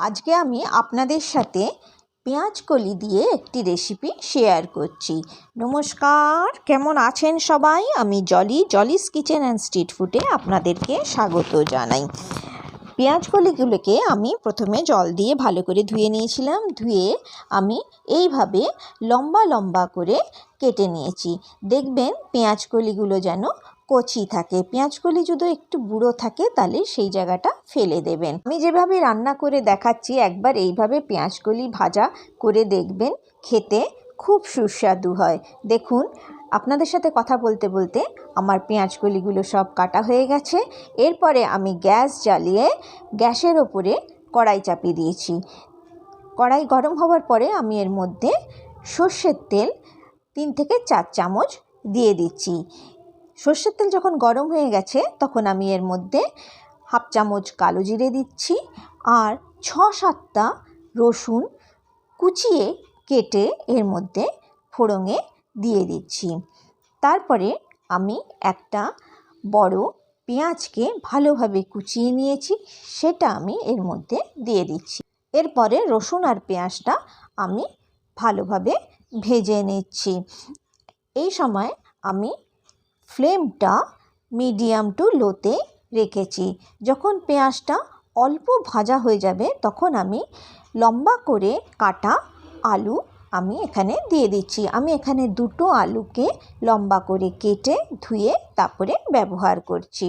আজকে আমি আপনাদের সাথে পেঁয়াজ কলি দিয়ে একটি রেসিপি শেয়ার করছি। নমস্কার, কেমন আছেন সবাই? আমি Jolly, Jolly's kitchen and street ফুডে আপনাদেরকে স্বাগত জানাই। পেঁয়াজ কলিগুলোকে আমি প্রথমে জল দিয়ে ভালো করে ধুয়ে নিয়েছিলাম। ধুয়ে আমি এইভাবে লম্বা লম্বা করে কেটে নিয়েছি। দেখবেন পেঁয়াজ কলিগুলো যেন কচি থাকে পেঁয়াজকলি যদি একটু বুড়ো থাকে তাহলে সেই জায়গাটা ফেলে দেবেন। আমি যেভাবে রান্না করে দেখাচ্ছি, একবার এইভাবে পেঁয়াজকলি ভাজা করে দেখবেন, খেতে খুব সুস্বাদু হয়। দেখুন, আপনাদের সাথে কথা বলতে বলতে আমার পেঁয়াজকলিগুলো সব কাটা হয়ে গেছে। এরপরে আমি গ্যাস জ্বালিয়ে গ্যাসের ওপরে কড়াই চাপিয়ে দিয়েছি। কড়াই গরম হওয়ার পরে আমি এর মধ্যে সর্ষের তেল তিন থেকে চার চামচ দিয়ে দিচ্ছি। সর্ষের তেল যখন গরম হয়ে গেছে, তখন আমি এর মধ্যে হাফ চামচ কালো জিরে দিচ্ছি আর ছ সাতটা রসুন কুচিয়ে কেটে এর মধ্যে ফোড়ঙে দিয়ে দিচ্ছি। তারপরে আমি একটা বড় পেঁয়াজকে ভালোভাবে কুচিয়ে নিয়েছি, সেটা আমি এর মধ্যে দিয়ে দিচ্ছি। এরপরে রসুন আর পেঁয়াজটা আমি ভালোভাবে ভেজে নিচ্ছি। এই সময় আমি ফ্লেমটা মিডিয়াম টু লোতে রেখেছি। যখন পেঁয়াজটা অল্প ভাজা হয়ে যাবে, তখন আমি লম্বা করে কাটা আলু আমি এখানে দিয়ে দিচ্ছি। আমি এখানে দুটো আলুকে লম্বা করে কেটে ধুয়ে তারপরে ব্যবহার করছি।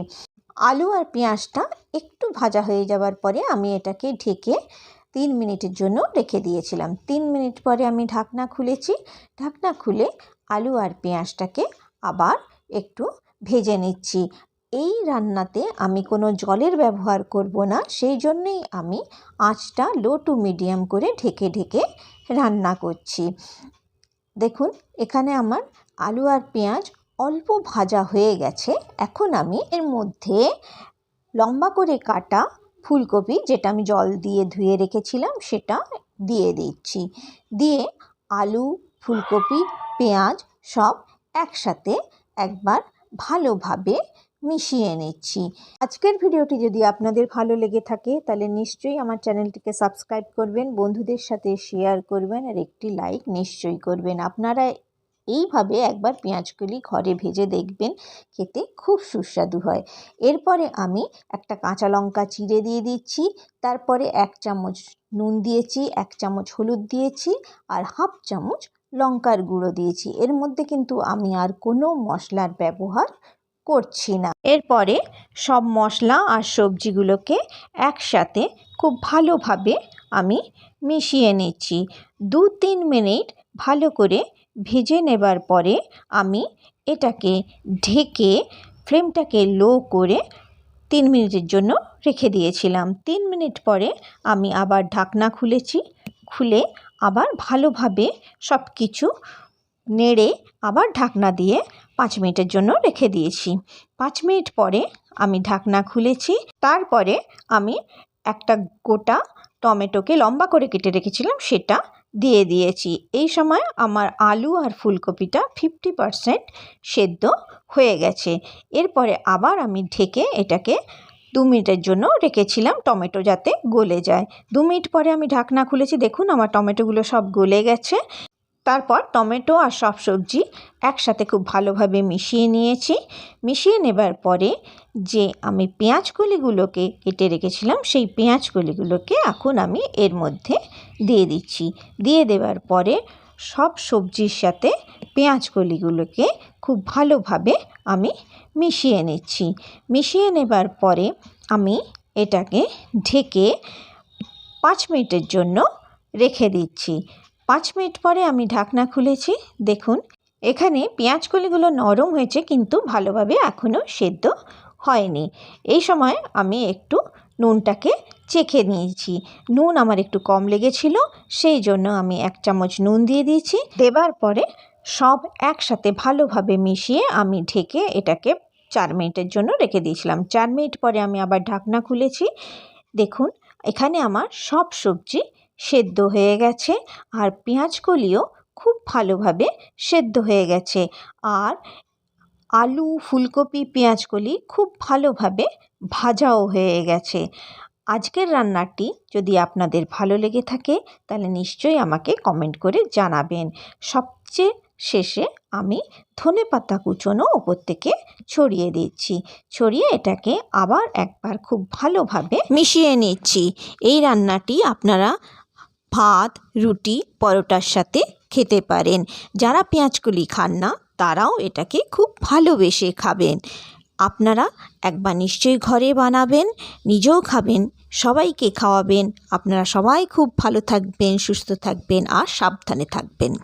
আলু আর পেঁয়াজটা একটু ভাজা হয়ে যাওয়ার পরে আমি এটাকে ঢেকে তিন মিনিটের জন্য রেখে দিয়েছিলাম। তিন মিনিট পরে আমি ঢাকনা খুলেছি। ঢাকনা খুলে আলু আর পেঁয়াজটাকে আবার একটু ভেজে নিচ্ছি। এই রান্নাতে আমি কোনো জলের ব্যবহার করব না, সেই জন্যেই আমি আঁচটা লো টু মিডিয়াম করে ঢেকে ঢেকে রান্না করছি। দেখুন, এখানে আমার আলু আর পেঁয়াজ অল্প ভাজা হয়ে গেছে। এখন আমি এর মধ্যে লম্বা করে কাটা ফুলকপি, যেটা আমি জল দিয়ে ধুয়ে রেখেছিলাম, সেটা দিয়ে দিচ্ছি। দিয়ে আলু, ফুলকপি, পেঁয়াজ সব একসাথে একবার ভালোভাবে মিশিয়ে নিচ্ছি। আজকের ভিডিওটি যদি আপনাদের ভালো লেগে থাকে, তাহলে নিশ্চয়ই আমার চ্যানেলটিকে সাবস্ক্রাইব করবেন, বন্ধুদের সাথে শেয়ার করবেন আর একটি লাইক নিশ্চয়ই করবেন। আপনারা এইভাবে একবার পেঁয়াজগুলি ঘরে ভেজে দেখবেন, খেতে খুব সুস্বাদু হয়। এরপরে আমি একটা কাঁচা লঙ্কা চিড়ে দিয়ে দিচ্ছি, তারপরে এক চামচ নুন দিয়েছি, এক চামচ হলুদ দিয়েছি আর হাফ চামচ লঙ্কার গুঁড়ো দিয়েছি। এর মধ্যে কিন্তু আমি আর কোনো মশলার ব্যবহার করছি না। এরপরে সব মশলা আর সবজিগুলোকে একসাথে খুব ভালোভাবে আমি মিশিয়ে নিচ্ছি। দু তিন মিনিট ভালো করে ভেজে নেবার পরে আমি এটাকে ঢেকে ফ্লেমটাকে লো করে তিন মিনিটের জন্য রেখে দিয়েছিলাম। তিন মিনিট পরে আমি আবার ঢাকনা খুলেছি। খুলে আবার ভালোভাবে সব কিছু নেড়ে আবার ঢাকনা দিয়ে পাঁচ মিনিটের জন্য রেখে দিয়েছি। পাঁচ মিনিট পরে আমি ঢাকনা খুলেছি, তারপরে আমি একটা গোটা টমেটোকে লম্বা করে কেটে রেখেছিলাম, সেটা দিয়ে দিয়েছি। এই সময় আমার আলু আর ফুলকপিটা ফিফটি পারসেন্ট সেদ্ধ হয়ে গেছে। এরপরে আবার আমি ঢেকে এটাকে দু মিনিটের জন্য রেখেছিলাম টমেটো যাতে গলে যায়। দু মিনিট পরে আমি ঢাকনা খুলেছি। দেখুন, আমার টমেটোগুলো সব গলে গেছে। তারপর টমেটো আর সব সবজি একসাথে খুব ভালোভাবে মিশিয়ে নিয়েছি। মিশিয়ে নেবার পরে যে আমি পেঁয়াজ পেঁয়াজকলিগুলোকে কেটে রেখেছিলাম, সেই পেঁয়াজ পেঁয়াজকলিগুলোকে এখন আমি এর মধ্যে দিয়ে দিচ্ছি। দিয়ে দেওয়ার পরে সব সবজির সাথে পেঁয়াজকলিগুলোকে খুব ভালোভাবে আমি মিশিয়ে নিচ্ছি। মিশিয়ে নেবার পরে আমি এটাকে ঢেকে পাঁচ মিনিটের জন্য রেখে দিচ্ছি। পাঁচ মিনিট পরে আমি ঢাকনা খুলেছি। দেখুন, এখানে পেঁয়াজকলিগুলো নরম হয়েছে কিন্তু ভালোভাবে এখনও সেদ্ধ হয়নি। এই সময় আমি একটু নুনটাকে চেখে নিয়েছি। নুন আমার একটু কম লেগেছিল, সেই জন্য আমি এক চামচ নুন দিয়ে দিয়েছি। দেবার পরে সব একসাথে ভালোভাবে মিশিয়ে আমি ঢেকে এটাকে চার মিনিটের জন্য রেখে দিয়েছিলাম। চার মিনিট পরে আমি আবার ঢাকনা খুলেছি। দেখুন, এখানে আমার সব সবজি সেদ্ধ হয়ে গেছে আর পেঁয়াজকলিও খুব ভালোভাবে সেদ্ধ হয়ে গেছে। আর আলু, ফুলকপি পেঁয়াজকলি খুব ভালোভাবে ভাজাও হয়ে গেছে। আজকের রান্নাটি যদি আপনাদের ভালো লেগে থাকে, তাহলে নিশ্চয়ই আমাকে কমেন্ট করে জানাবেন। সবচেয়ে শেষে আমি ধনে পাতা কুচোনো ওপর থেকে ছড়িয়ে দিচ্ছি। ছড়িয়ে এটাকে আবার একবার খুব ভালোভাবে মিশিয়ে নিচ্ছি। এই রান্নাটি আপনারা ভাত, রুটি, পরোটার সাথে খেতে পারেন। যারা পেঁয়াজকলি খান না, তারাও এটাকে খুব ভালোবেসে খাবেন। আপনারা একবার নিশ্চয়ই ঘরে বানাবেন, নিজেও খাবেন, সবাইকে খাওয়াবেন। আপনারা সবাই খুব ভালো থাকবেন, সুস্থ থাকবেন আর সাবধানে থাকবেন।